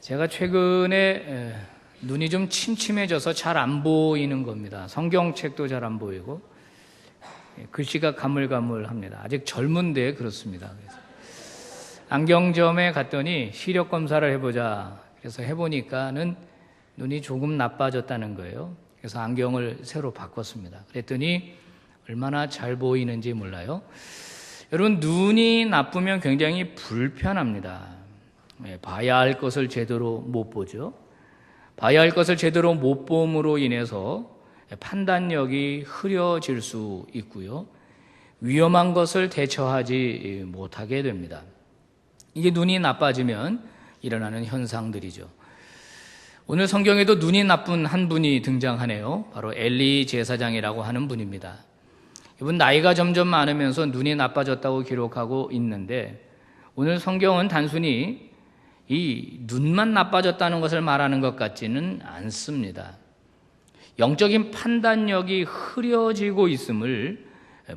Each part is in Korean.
제가 최근에 에, 눈이 좀 침침해져서 잘 안 보이는 겁니다. 성경책도 잘 안 보이고 예, 글씨가 가물가물합니다. 아직 젊은데 그렇습니다. 안경점에 갔더니 시력 검사를 해보자. 그래서 해보니까는 눈이 조금 나빠졌다는 거예요. 그래서 안경을 새로 바꿨습니다. 그랬더니 얼마나 잘 보이는지 몰라요. 여러분 눈이 나쁘면 굉장히 불편합니다. 예, 봐야 할 것을 제대로 못 보죠. 봐야 할 것을 제대로 못 봄으로 인해서 판단력이 흐려질 수 있고요. 위험한 것을 대처하지 못하게 됩니다. 이게 눈이 나빠지면 일어나는 현상들이죠. 오늘 성경에도 눈이 나쁜 한 분이 등장하네요. 바로 엘리 제사장이라고 하는 분입니다. 이분 나이가 점점 많으면서 눈이 나빠졌다고 기록하고 있는데 오늘 성경은 단순히 이 눈만 나빠졌다는 것을 말하는 것 같지는 않습니다. 영적인 판단력이 흐려지고 있음을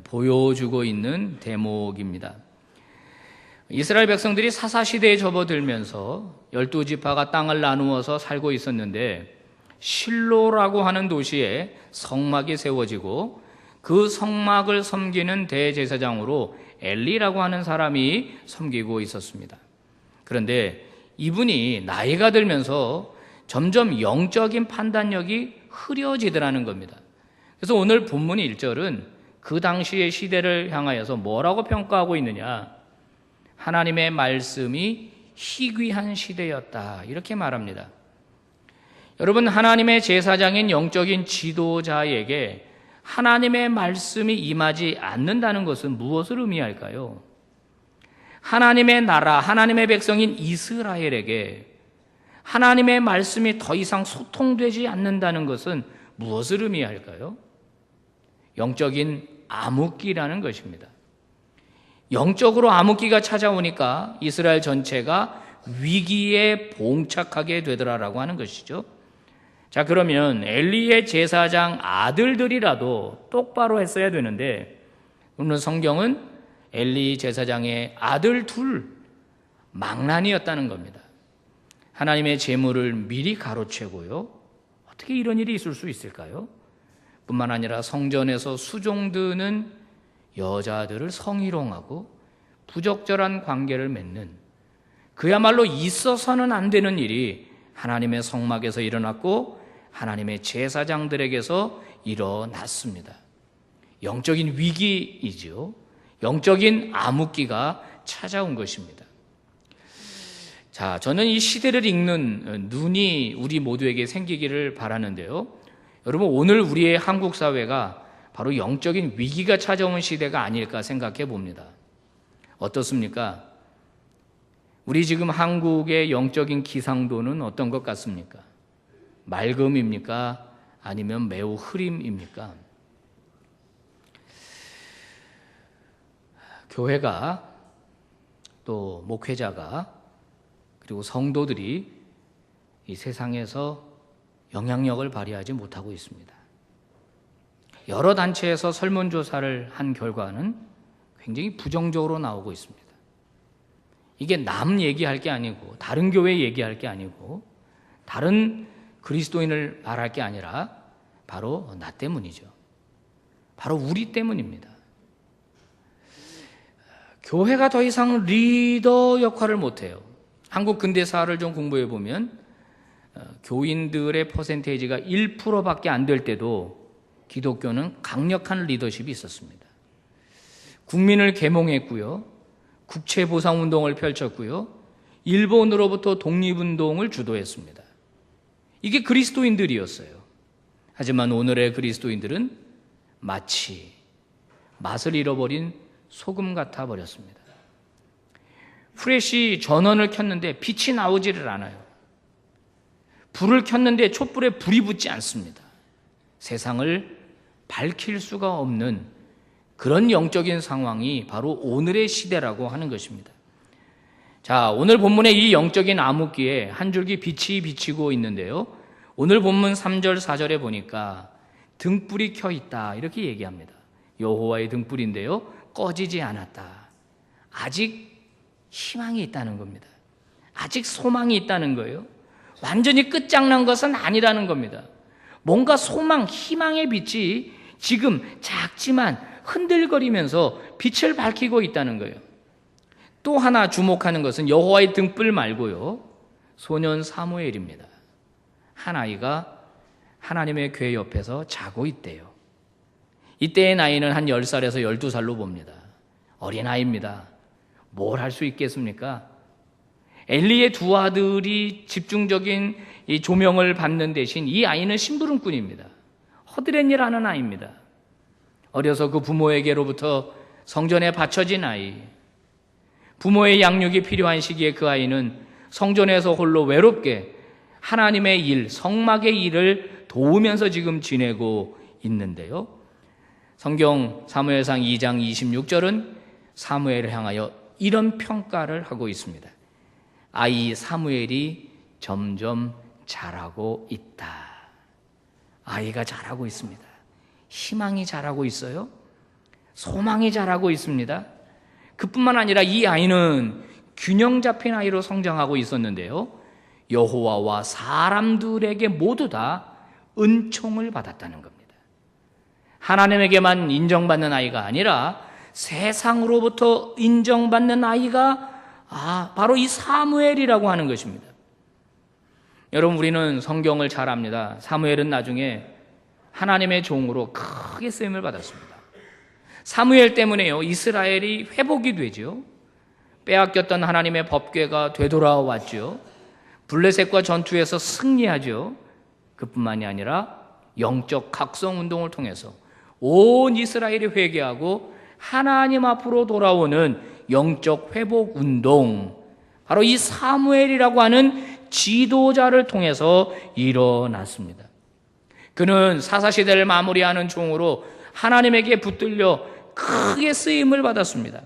보여주고 있는 대목입니다. 이스라엘 백성들이 사사 시대에 접어들면서 열두 지파가 땅을 나누어서 살고 있었는데 실로라고 하는 도시에 성막이 세워지고 그 성막을 섬기는 대제사장으로 엘리라고 하는 사람이 섬기고 있었습니다. 그런데 이분이 나이가 들면서 점점 영적인 판단력이 흐려지더라는 겁니다. 그래서 오늘 본문 1절은 그 당시의 시대를 향하여서 뭐라고 평가하고 있느냐? 하나님의 말씀이 희귀한 시대였다. 이렇게 말합니다. 여러분, 하나님의 제사장인 영적인 지도자에게 하나님의 말씀이 임하지 않는다는 것은 무엇을 의미할까요? 하나님의 나라, 하나님의 백성인 이스라엘에게 하나님의 말씀이 더 이상 소통되지 않는다는 것은 무엇을 의미할까요? 영적인 암흑기라는 것입니다. 영적으로 암흑기가 찾아오니까 이스라엘 전체가 위기에 봉착하게 되더라라고 하는 것이죠. 자, 그러면 엘리의 제사장 아들들이라도 똑바로 했어야 되는데 오늘 성경은 엘리 제사장의 아들 둘 망난이었다는 겁니다. 하나님의 재물을 미리 가로채고요. 어떻게 이런 일이 있을 수 있을까요? 뿐만 아니라 성전에서 수종드는 여자들을 성희롱하고 부적절한 관계를 맺는 그야말로 있어서는 안 되는 일이 하나님의 성막에서 일어났고 하나님의 제사장들에게서 일어났습니다. 영적인 위기이지요. 영적인 암흑기가 찾아온 것입니다. 자, 저는 이 시대를 읽는 눈이 우리 모두에게 생기기를 바라는데요. 여러분, 오늘 우리의 한국 사회가 바로 영적인 위기가 찾아온 시대가 아닐까 생각해 봅니다. 어떻습니까? 우리 지금 한국의 영적인 기상도는 어떤 것 같습니까? 맑음입니까? 아니면 매우 흐림입니까? 교회가 또 목회자가 그리고 성도들이 이 세상에서 영향력을 발휘하지 못하고 있습니다. 여러 단체에서 설문조사를 한 결과는 굉장히 부정적으로 나오고 있습니다. 이게 남 얘기할 게 아니고, 다른 교회 얘기할 게 아니고, 다른 그리스도인을 말할 게 아니라, 바로 나 때문이죠. 바로 우리 때문입니다. 교회가 더 이상 리더 역할을 못해요. 한국 근대사를 좀 공부해 보면 어, 교인들의 퍼센테이지가 1%밖에 안 될 때도 기독교는 강력한 리더십이 있었습니다. 국민을 계몽했고요. 국채 보상 운동을 펼쳤고요. 일본으로부터 독립 운동을 주도했습니다. 이게 그리스도인들이었어요. 하지만 오늘의 그리스도인들은 마치 맛을 잃어버린 소금 같아 버렸습니다. 프레시 전원을 켰는데 빛이 나오지를 않아요. 불을 켰는데 촛불에 불이 붙지 않습니다. 세상을 밝힐 수가 없는 그런 영적인 상황이 바로 오늘의 시대라고 하는 것입니다. 자, 오늘 본문의 이 영적인 암흑기에 한 줄기 빛이 비치고 있는데요. 오늘 본문 3절, 4절에 보니까 등불이 켜 있다. 이렇게 얘기합니다. 여호와의 등불인데요. 꺼지지 않았다. 아직 희망이 있다는 겁니다. 아직 소망이 있다는 거예요. 완전히 끝장난 것은 아니라는 겁니다. 뭔가 소망, 희망의 빛이 지금 작지만 흔들거리면서 빛을 밝히고 있다는 거예요. 또 하나 주목하는 것은 여호와의 등불 말고요. 소년 사무엘입니다. 한 아이가 하나님의 궤 옆에서 자고 있대요. 이때의 나이는 한 10살에서 12살로 봅니다. 어린아이입니다. 뭘 할 수 있겠습니까? 엘리의 두 아들이 집중적인 이 조명을 받는 대신 이 아이는 심부름꾼입니다. 허드렛 일 하는 아이입니다. 어려서 그 부모에게로부터 성전에 바쳐진 아이. 부모의 양육이 필요한 시기에 그 아이는 성전에서 홀로 외롭게 하나님의 일, 성막의 일을 도우면서 지금 지내고 있는데요. 성경 사무엘상 2장 26절은 사무엘을 향하여 이런 평가를 하고 있습니다. 아이 사무엘이 점점 자라고 있다. 아이가 자라고 있습니다. 희망이 자라고 있어요. 소망이 자라고 있습니다. 그뿐만 아니라 이 아이는 균형 잡힌 아이로 성장하고 있었는데요. 여호와와 사람들에게 모두 다 은총을 받았다는 겁니다. 하나님에게만 인정받는 아이가 아니라 세상으로부터 인정받는 아이가 아, 바로 이 사무엘이라고 하는 것입니다. 여러분 우리는 성경을 잘 압니다. 사무엘은 나중에 하나님의 종으로 크게 쓰임을 받았습니다. 사무엘 때문에요. 이스라엘이 회복이 되죠. 빼앗겼던 하나님의 법궤가 되돌아왔죠. 블레셋과 전투에서 승리하죠. 그뿐만이 아니라 영적 각성 운동을 통해서 온 이스라엘이 회개하고 하나님 앞으로 돌아오는 영적 회복 운동 바로 이 사무엘이라고 하는 지도자를 통해서 일어났습니다. 그는 사사시대를 마무리하는 종으로 하나님에게 붙들려 크게 쓰임을 받았습니다.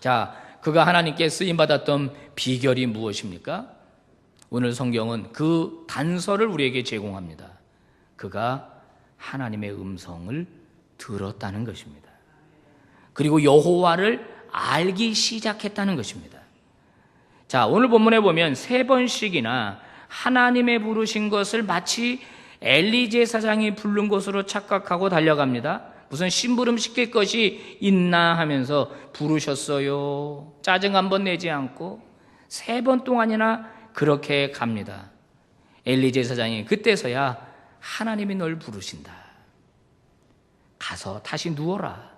자, 그가 하나님께 쓰임 받았던 비결이 무엇입니까? 오늘 성경은 그 단서를 우리에게 제공합니다. 그가 하나님의 음성을 들었다는 것입니다. 그리고 여호와를 알기 시작했다는 것입니다. 자, 오늘 본문에 보면 세 번씩이나 하나님의 부르신 것을 마치 엘리제 사장이 부른 것으로 착각하고 달려갑니다. 무슨 심부름 시킬 것이 있나 하면서 부르셨어요. 짜증 한번 내지 않고 세 번 동안이나 그렇게 갑니다. 엘리제 사장이 그때서야 하나님이 널 부르신다. 가서 다시 누워라.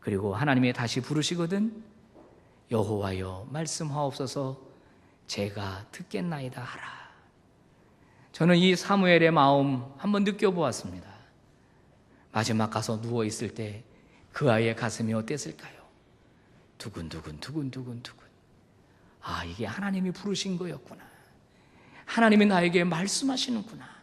그리고 하나님이 다시 부르시거든. 여호와여 말씀하옵소서 제가 듣겠나이다 하라. 저는 이 사무엘의 마음 한번 느껴보았습니다. 마지막 가서 누워 있을 때 그 아이의 가슴이 어땠을까요? 두근두근 두근두근 두근. 아 이게 하나님이 부르신 거였구나. 하나님이 나에게 말씀하시는구나.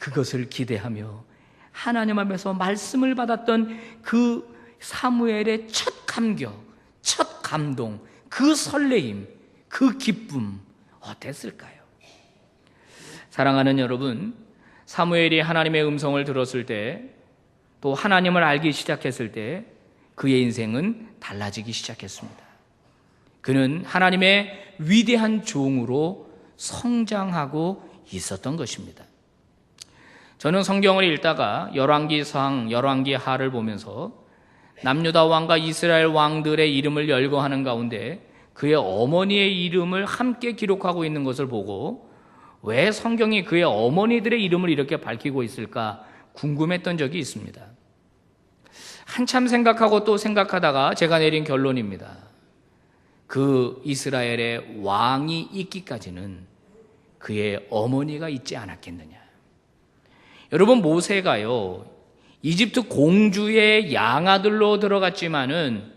그것을 기대하며 하나님 앞에서 말씀을 받았던 그 사무엘의 첫 감격, 첫 감동, 그 설레임, 그 기쁨 어땠을까요? 사랑하는 여러분, 사무엘이 하나님의 음성을 들었을 때, 또 하나님을 알기 시작했을 때, 그의 인생은 달라지기 시작했습니다. 그는 하나님의 위대한 종으로 성장하고 있었던 것입니다. 저는 성경을 읽다가 열왕기상, 열왕기하를 보면서 남유다 왕과 이스라엘 왕들의 이름을 열거하는 가운데 그의 어머니의 이름을 함께 기록하고 있는 것을 보고 왜 성경이 그의 어머니들의 이름을 이렇게 밝히고 있을까 궁금했던 적이 있습니다. 한참 생각하고 또 생각하다가 제가 내린 결론입니다. 그 이스라엘의 왕이 있기까지는 그의 어머니가 있지 않았겠느냐. 여러분, 모세가요, 이집트 공주의 양아들로 들어갔지만은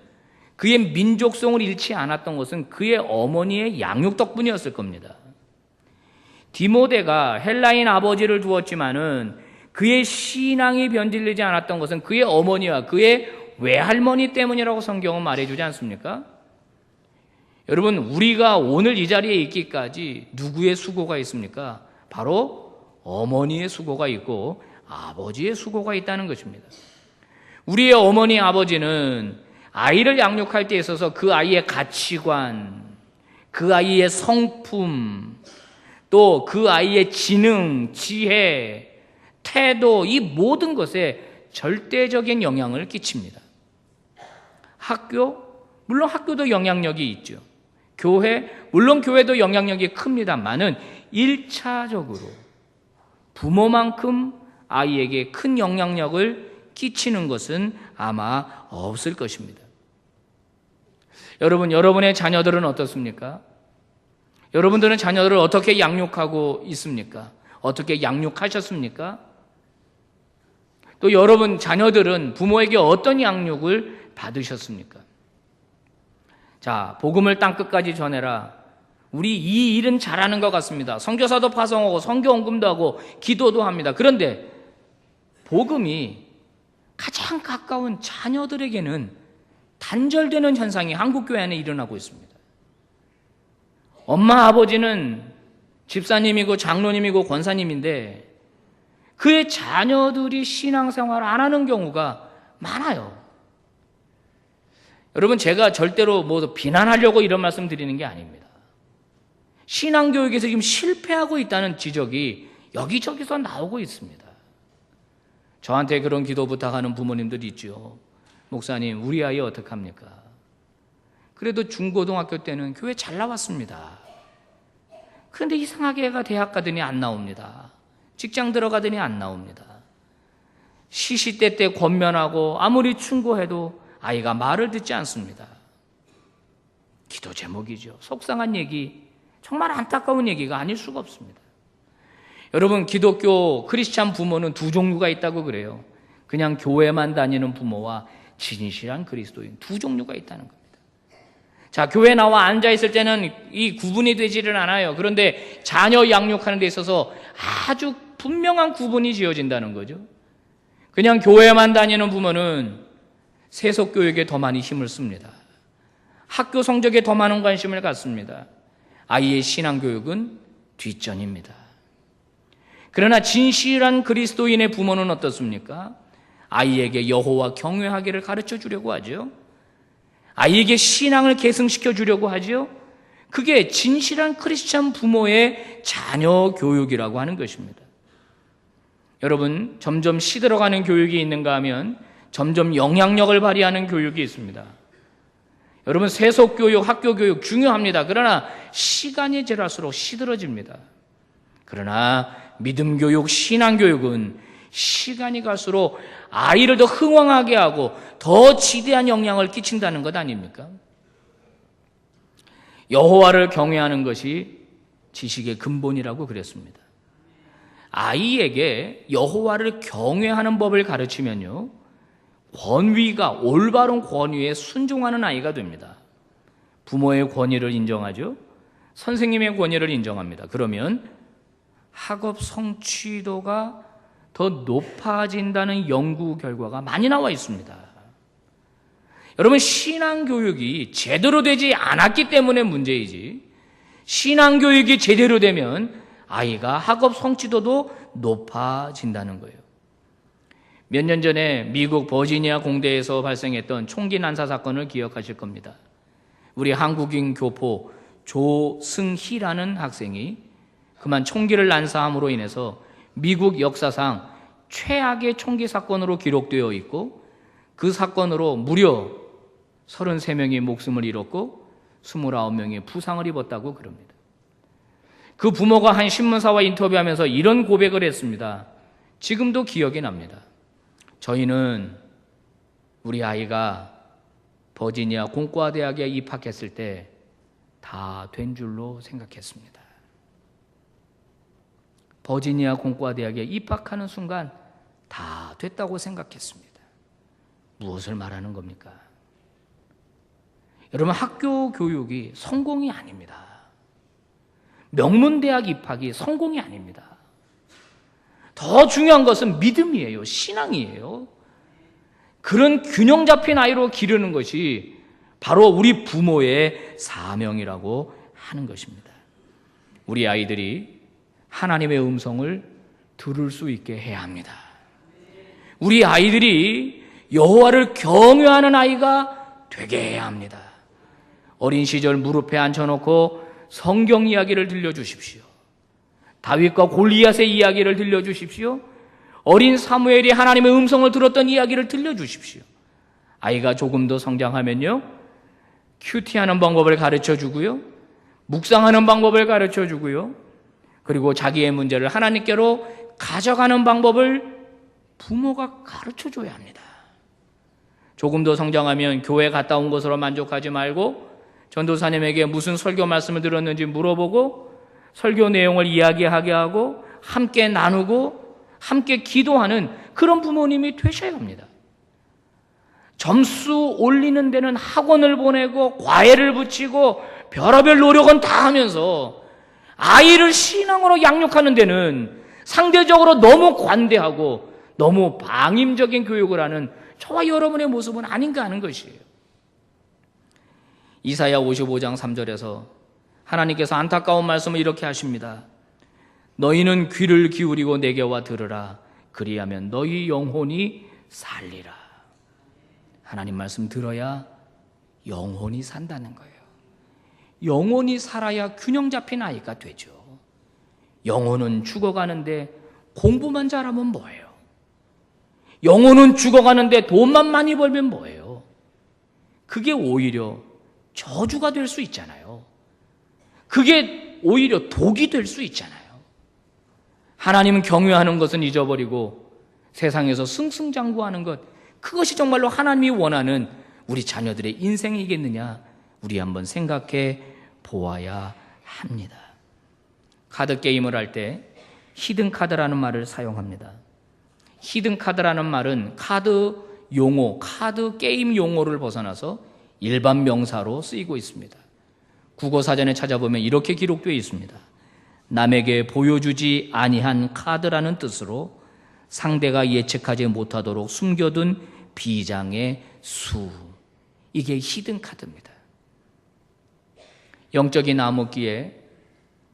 그의 민족성을 잃지 않았던 것은 그의 어머니의 양육 덕분이었을 겁니다. 디모데가 헬라인 아버지를 두었지만은 그의 신앙이 변질되지 않았던 것은 그의 어머니와 그의 외할머니 때문이라고 성경은 말해주지 않습니까? 여러분, 우리가 오늘 이 자리에 있기까지 누구의 수고가 있습니까? 바로 어머니의 수고가 있고 아버지의 수고가 있다는 것입니다. 우리의 어머니 아버지는 아이를 양육할 때 있어서 그 아이의 가치관, 그 아이의 성품, 또 그 아이의 지능, 지혜, 태도, 이 모든 것에 절대적인 영향을 끼칩니다. 학교, 물론 학교도 영향력이 있죠. 교회, 물론 교회도 영향력이 큽니다만은 1차적으로 부모만큼 아이에게 큰 영향력을 끼치는 것은 아마 없을 것입니다. 여러분, 여러분의 자녀들은 어떻습니까? 여러분들은 자녀들을 어떻게 양육하고 있습니까? 어떻게 양육하셨습니까? 또 여러분 자녀들은 부모에게 어떤 양육을 받으셨습니까? 자, 복음을 땅 끝까지 전해라. 우리 이 일은 잘하는 것 같습니다. 선교사도 파송하고 선교 언금도 하고 기도도 합니다. 그런데 복음이 가장 가까운 자녀들에게는 단절되는 현상이 한국 교회 안에 일어나고 있습니다. 엄마 아버지는 집사님이고 장로님이고 권사님인데 그의 자녀들이 신앙생활을 안 하는 경우가 많아요. 여러분 제가 절대로 뭐 비난하려고 이런 말씀 드리는 게 아닙니다. 신앙교육에서 지금 실패하고 있다는 지적이 여기저기서 나오고 있습니다. 저한테 그런 기도 부탁하는 부모님들이 있죠. 목사님, 우리 아이 어떡합니까? 그래도 중고등학교 때는 교회 잘 나왔습니다. 그런데 이상하게 애가 대학 가더니 안 나옵니다. 직장 들어가더니 안 나옵니다. 시시때 때 권면하고 아무리 충고해도 아이가 말을 듣지 않습니다. 기도 제목이죠. 속상한 얘기, 정말 안타까운 얘기가 아닐 수가 없습니다. 여러분, 기독교 크리스찬 부모는 두 종류가 있다고 그래요. 그냥 교회만 다니는 부모와 진실한 그리스도인 두 종류가 있다는 겁니다. 자, 교회 나와 앉아 있을 때는 이 구분이 되지를 않아요. 그런데 자녀 양육하는 데 있어서 아주 분명한 구분이 지어진다는 거죠. 그냥 교회만 다니는 부모는 세속 교육에 더 많이 힘을 씁니다. 학교 성적에 더 많은 관심을 갖습니다. 아이의 신앙 교육은 뒷전입니다. 그러나 진실한 그리스도인의 부모는 어떻습니까? 아이에게 여호와 경외하기를 가르쳐 주려고 하죠. 아이에게 신앙을 계승시켜 주려고 하죠. 그게 진실한 크리스찬 부모의 자녀 교육이라고 하는 것입니다. 여러분, 점점 시들어가는 교육이 있는가 하면 점점 영향력을 발휘하는 교육이 있습니다. 여러분, 세속 교육, 학교 교육 중요합니다. 그러나 시간이 지날수록 시들어집니다. 그러나 믿음 교육, 신앙 교육은 시간이 갈수록 아이를 더 흥왕하게 하고 더 지대한 영향을 끼친다는 것 아닙니까? 여호와를 경외하는 것이 지식의 근본이라고 그랬습니다. 아이에게 여호와를 경외하는 법을 가르치면요. 권위가 올바른 권위에 순종하는 아이가 됩니다. 부모의 권위를 인정하죠. 선생님의 권위를 인정합니다. 그러면 학업 성취도가 더 높아진다는 연구 결과가 많이 나와 있습니다. 여러분, 신앙교육이 제대로 되지 않았기 때문에 문제이지, 신앙교육이 제대로 되면 아이가 학업 성취도도 높아진다는 거예요. 몇 년 전에 미국 버지니아 공대에서 발생했던 총기 난사 사건을 기억하실 겁니다. 우리 한국인 교포 조승희라는 학생이 그만 총기를 난사함으로 인해서 미국 역사상 최악의 총기 사건으로 기록되어 있고 그 사건으로 무려 33명이 목숨을 잃었고 29명이 부상을 입었다고 그럽니다. 그 부모가 한 신문사와 인터뷰하면서 이런 고백을 했습니다. 지금도 기억이 납니다. 저희는 우리 아이가 버지니아 공과 대학에 입학했을 때 다 된 줄로 생각했습니다. 버지니아 공과 대학에 입학하는 순간 다 됐다고 생각했습니다. 무엇을 말하는 겁니까? 여러분 학교 교육이 성공이 아닙니다. 명문 대학 입학이 성공이 아닙니다. 더 중요한 것은 믿음이에요. 신앙이에요. 그런 균형 잡힌 아이로 기르는 것이 바로 우리 부모의 사명이라고 하는 것입니다. 우리 아이들이 하나님의 음성을 들을 수 있게 해야 합니다. 우리 아이들이 여호와를 경외하는 아이가 되게 해야 합니다. 어린 시절 무릎에 앉혀놓고 성경 이야기를 들려주십시오. 다윗과 골리앗의 이야기를 들려주십시오. 어린 사무엘이 하나님의 음성을 들었던 이야기를 들려주십시오. 아이가 조금 더 성장하면요. 큐티하는 방법을 가르쳐 주고요. 묵상하는 방법을 가르쳐 주고요. 그리고 자기의 문제를 하나님께로 가져가는 방법을 부모가 가르쳐 줘야 합니다. 조금 더 성장하면 교회 갔다 온 것으로 만족하지 말고 전도사님에게 무슨 설교 말씀을 들었는지 물어보고 설교 내용을 이야기하게 하고 함께 나누고 함께 기도하는 그런 부모님이 되셔야 합니다. 점수 올리는 데는 학원을 보내고 과외를 붙이고 별의별 노력은 다 하면서 아이를 신앙으로 양육하는 데는 상대적으로 너무 관대하고 너무 방임적인 교육을 하는 저와 여러분의 모습은 아닌가 하는 것이에요. 이사야 55장 3절에서 하나님께서 안타까운 말씀을 이렇게 하십니다. 너희는 귀를 기울이고 내게 와 들으라. 그리하면 너희 영혼이 살리라. 하나님 말씀 들어야 영혼이 산다는 거예요. 영혼이 살아야 균형 잡힌 아이가 되죠. 영혼은 죽어가는데 공부만 잘하면 뭐예요? 영혼은 죽어가는데 돈만 많이 벌면 뭐예요? 그게 오히려 저주가 될 수 있잖아요. 그게 오히려 독이 될 수 있잖아요. 하나님은 경외하는 것은 잊어버리고 세상에서 승승장구하는 것, 그것이 정말로 하나님이 원하는 우리 자녀들의 인생이겠느냐? 우리 한번 생각해 보아야 합니다. 카드 게임을 할 때 히든 카드라는 말을 사용합니다. 히든 카드라는 말은 카드 용어, 카드 게임 용어를 벗어나서 일반 명사로 쓰이고 있습니다. 국어 사전에 찾아보면 이렇게 기록되어 있습니다. 남에게 보여주지 아니한 카드라는 뜻으로 상대가 예측하지 못하도록 숨겨둔 비장의 수. 이게 히든 카드입니다. 영적인 암흑기에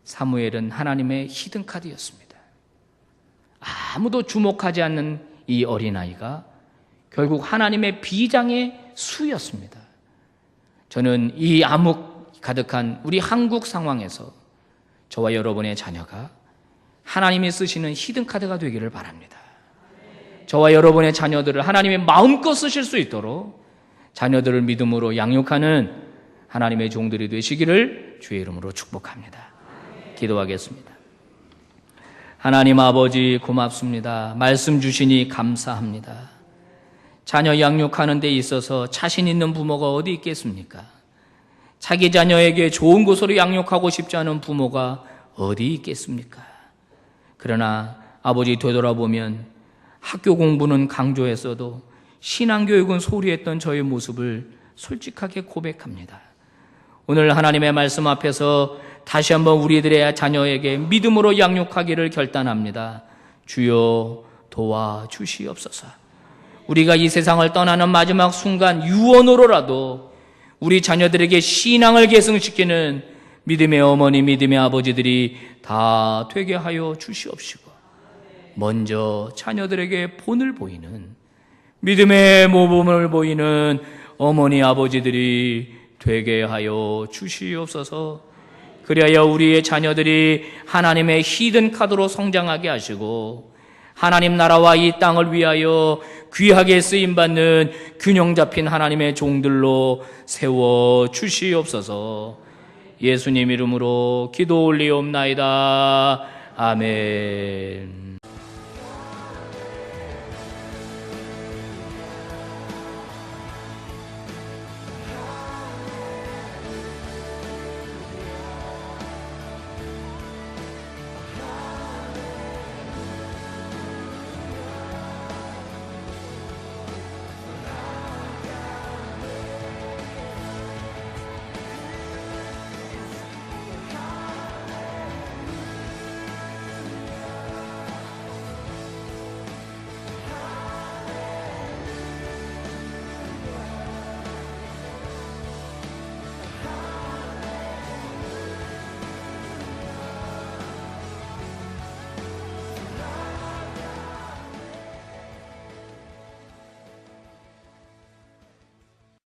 사무엘은 하나님의 히든 카드였습니다. 아무도 주목하지 않는 이 어린아이가 결국 하나님의 비장의 수였습니다. 저는 이 암흑 가득한 우리 한국 상황에서 저와 여러분의 자녀가 하나님이 쓰시는 히든 카드가 되기를 바랍니다. 저와 여러분의 자녀들을 하나님의 마음껏 쓰실 수 있도록 자녀들을 믿음으로 양육하는 하나님의 종들이 되시기를 주의 이름으로 축복합니다. 기도하겠습니다. 하나님 아버지 고맙습니다. 말씀 주시니 감사합니다. 자녀 양육하는 데 있어서 자신 있는 부모가 어디 있겠습니까? 자기 자녀에게 좋은 곳으로 양육하고 싶지 않은 부모가 어디 있겠습니까? 그러나 아버지 되돌아보면 학교 공부는 강조했어도 신앙교육은 소리했던 저의 모습을 솔직하게 고백합니다. 오늘 하나님의 말씀 앞에서 다시 한번 우리들의 자녀에게 믿음으로 양육하기를 결단합니다. 주여 도와 주시옵소서. 우리가 이 세상을 떠나는 마지막 순간 유언으로라도 우리 자녀들에게 신앙을 계승시키는 믿음의 어머니, 믿음의 아버지들이 다 되게 하여 주시옵시고 먼저 자녀들에게 본을 보이는 믿음의 모범을 보이는 어머니, 아버지들이 되게 하여 주시옵소서. 그리하여 우리의 자녀들이 하나님의 히든 카드로 성장하게 하시고 하나님 나라와 이 땅을 위하여 귀하게 쓰임 받는 균형 잡힌 하나님의 종들로 세워 주시옵소서. 예수님 이름으로 기도 올리옵나이다. 아멘.